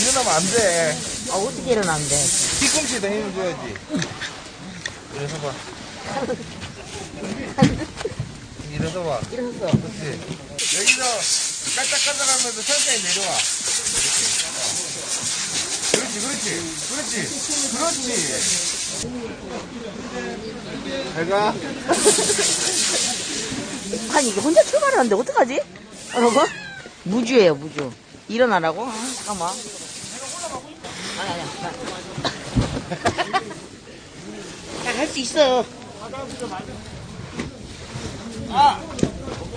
일어나면 안 돼. 아, 어떻게 일어나는데? 뒤꿈치에다 힘을 줘야지. 일어서 봐. 일어서 봐. 일어섰어. 그렇지. 여기서 깔짝깔짝하면서 천천히 내려와. 그렇지, 그렇지, 그렇지, 그렇지. 잘 가. 아니, 이게 혼자 출발을 하는데 어떡하지? 여러분? 무주예요, 무주. 일어나라고? 아, 잠깐만. 아니, 아니야. 나할 수 있어. 아,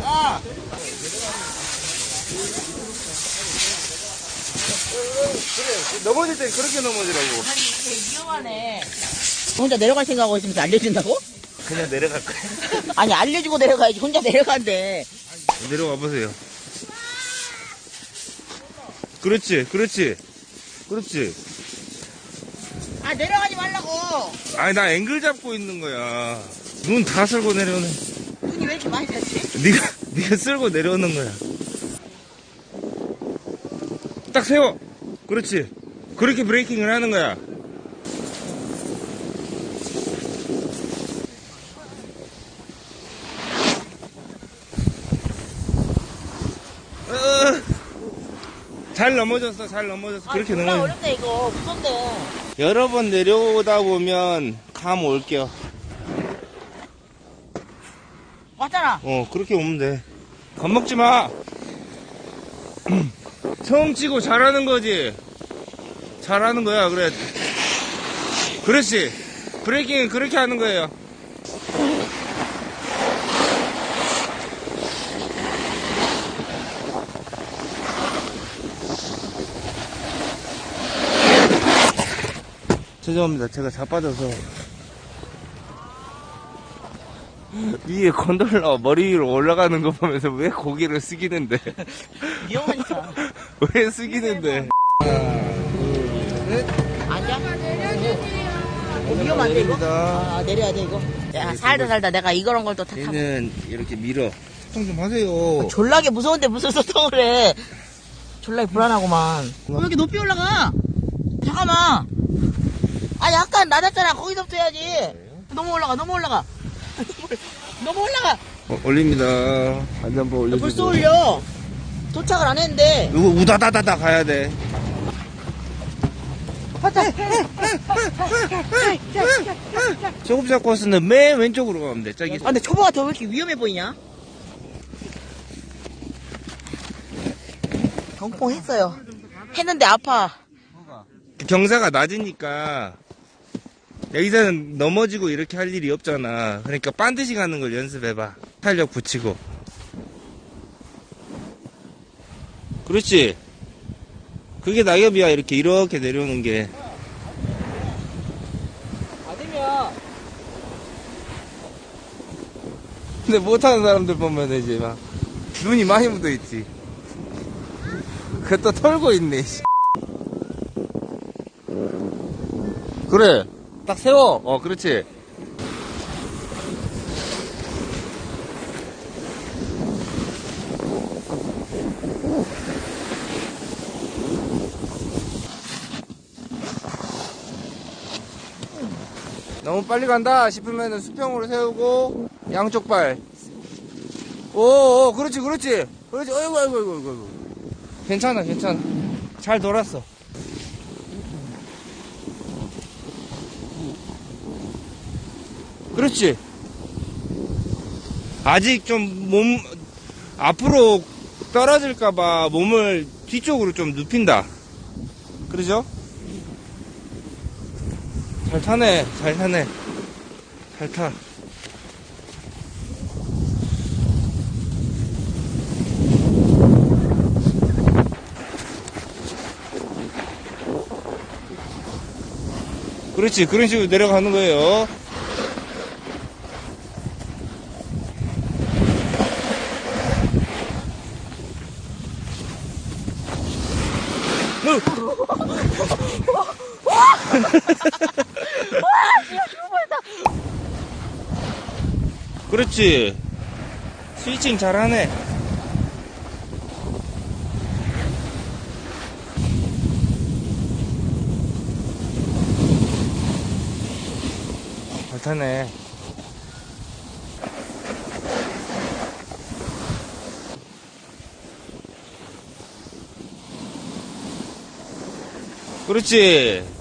아. 그래, 넘어질 땐 그렇게 넘어지라고. 아니, 이게 위험하네. 혼자 내려갈 생각하고 있으면서 알려준다고? 그냥 내려갈 거야. 아니, 알려주고 내려가야지. 혼자 내려간대. 내려와 보세요. 그렇지, 그렇지, 그렇지. 아, 내려가지 말라고. 아니 나 앵글 잡고 있는 거야. 눈 다 쓸고 내려오는. 눈이 왜 이렇게 많이 졌지? 네가 네가 쓸고 내려오는 거야. 딱 세워. 그렇지. 그렇게 브레이킹을 하는 거야. 넘어졌어, 잘 넘어졌어. 그렇게 아, 존나 넘어졌어. 어렵네, 이거. 무섭네. 여러 번 내려오다 보면 감 올게요. 왔잖아. 어, 그렇게 오면 돼. 겁먹지 마. 처음 치고 잘하는 거지. 잘하는 거야, 그래. 그렇지. 브레이킹은 그렇게 하는 거예요. 죄송합니다. 제가 자빠져서. 위에 건돌라 머리 위로 올라가는 거 보면서 왜 고개를 숙이는데? 위험하니까. 왜 숙이는데? 앉아. 어, 위험한데, 이거? 아, 내려야 돼, 이거. 야, 살다 살다 내가 이거런 걸또다 타고. 얘는 이렇게 밀어. 소통 좀 하세요. 졸라게 무서운데 무슨 소통을 해. 졸라게 불안하구만. 왜 이렇게 높이 올라가? 잠깐만. 아니, 아까 낮았잖아. 거기서부터 해야지. 너무 올라가, 너무 올라가. 너무 올라가. 어, 올립니다. 안전보 올려주고. 벌써 올려. 도착을 안 했는데. 이거 우다다다다 가야 돼. 왔다. 소금자 코스는 맨 왼쪽으로 가면 돼. 저기. 아, 근데 초보가 더 왜 이렇게 위험해 보이냐? 경풍 했어요. 했는데 아파. 경사가 낮으니까 여기서는 넘어지고 이렇게 할 일이 없잖아. 그러니까 반드시 가는 걸 연습해봐. 탄력 붙이고. 그렇지. 그게 낙엽이야. 이렇게 이렇게 내려오는 게. 아니면 근데 못하는 사람들 보면 이제 막 눈이 많이 묻어 있지. 그또 털고 있네. 씨. 그래. 딱 세워. 어, 그렇지. 너무 빨리 간다 싶으면 수평으로 세우고 양쪽 발. 오, 오 그렇지, 그렇지. 그렇지. 어이구, 어이구, 어이구, 어이구. 괜찮아, 괜찮아. 잘 돌았어. 그렇지. 아직 좀 몸, 앞으로 떨어질까봐 몸을 뒤쪽으로 좀 눕힌다. 그러죠? 잘 타네, 잘 타네. 잘 타. 그렇지, 그런 식으로 내려가는 거예요. 그렇지. 스위칭 잘하네. 잘 타네. 그렇지.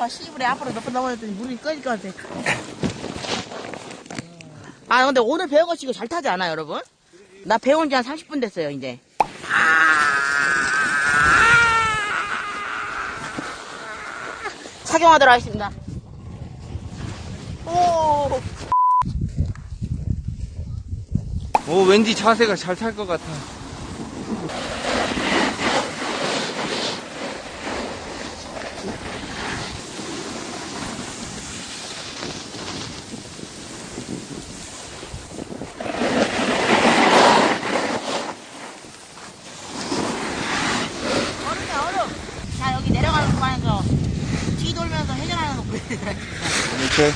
아, 무릎 아파. 시부레 앞으로 몇번 넘어졌더니 꺼질 것 같아. 아, 근데 오늘 배운 거 치고 잘 타지 않아요, 여러분? 나 배운 지 한 30분 됐어요, 이제. 착용하도록 하겠습니다. 오, 오, 왠지 자세가 잘 탈 것 같아. 얼음이야, 얼음. 자, 여기 내려가는 구간에서 뒤 돌면서 회전하는 거 보여드릴게요. 이렇게.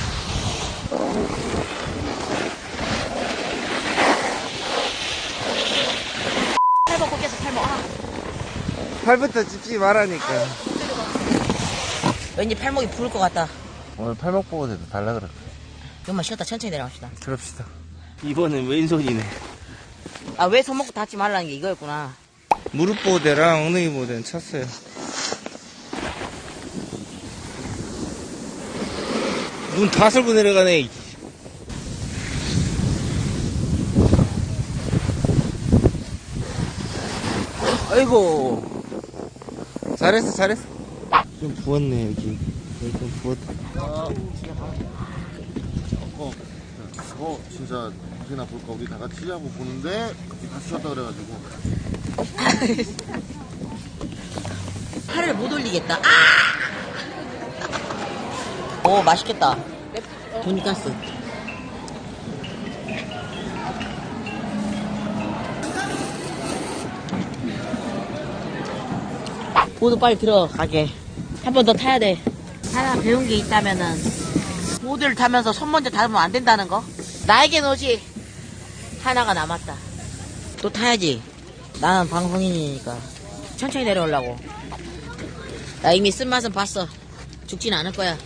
팔목 꺾여서 팔목. 아, 팔부터 찝지 말라니까. 왠지 팔목이 부을 것 같다. 오늘 팔목 보고 돼도 달라 그래. 좀만 쉬었다 천천히 내려갑시다. 그럽시다. 이번엔 왼손이네. 아, 왜 손목고 닿지 말라는 게 이거였구나. 무릎 보호대랑 엉덩이 보호대는 쳤어요. 눈 다 쓸고 내려가네. 이. 아이고. 잘했어, 잘했어. 좀 부었네, 여기. 여기 좀 부었다. 어, 어, 진짜 혹시나 볼까 우리 다 같이 하고 보는데 갑자기 같이 쉬었다 그래가지고 팔을 못 올리겠다. 아! 오, 맛있겠다. 돈가스. 보드 빨리 들어가게. 한 번 더 타야 돼. 하나 배운 게 있다면은 보드를 타면서 손 먼저 닿으면 안 된다는 거. 나에겐 오지. 하나가 남았다. 또 타야지. 나는 방송인이니까. 천천히 내려오려고. 나 이미 쓴맛은 봤어. 죽진 않을 거야.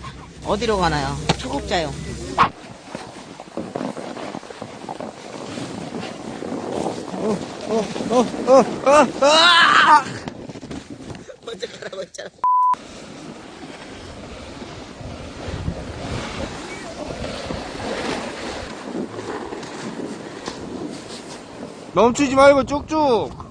어디로 가나요? 초급자요. 어, 어, 어, 아! 먼저 했잖아. 멈추지 말고 쭉쭉.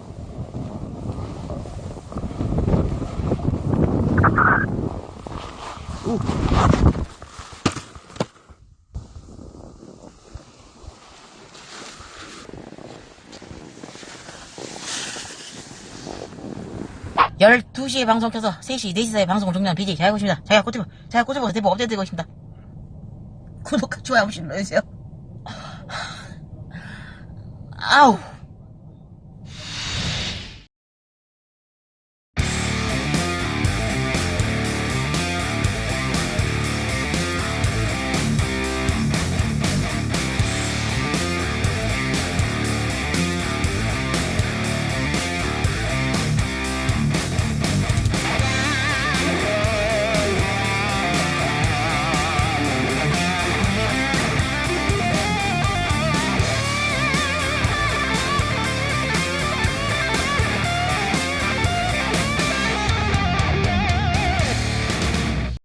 열두 시에 방송 켜서 3시, 4시 사이에 방송을 종료한 BJ 자유고십니다. 자기가 꼬집어, 자기가 꼬집어서 대보 업데이트 되고 있습니다. 구독과 좋아요 한번씩 눌러주세요. 아우.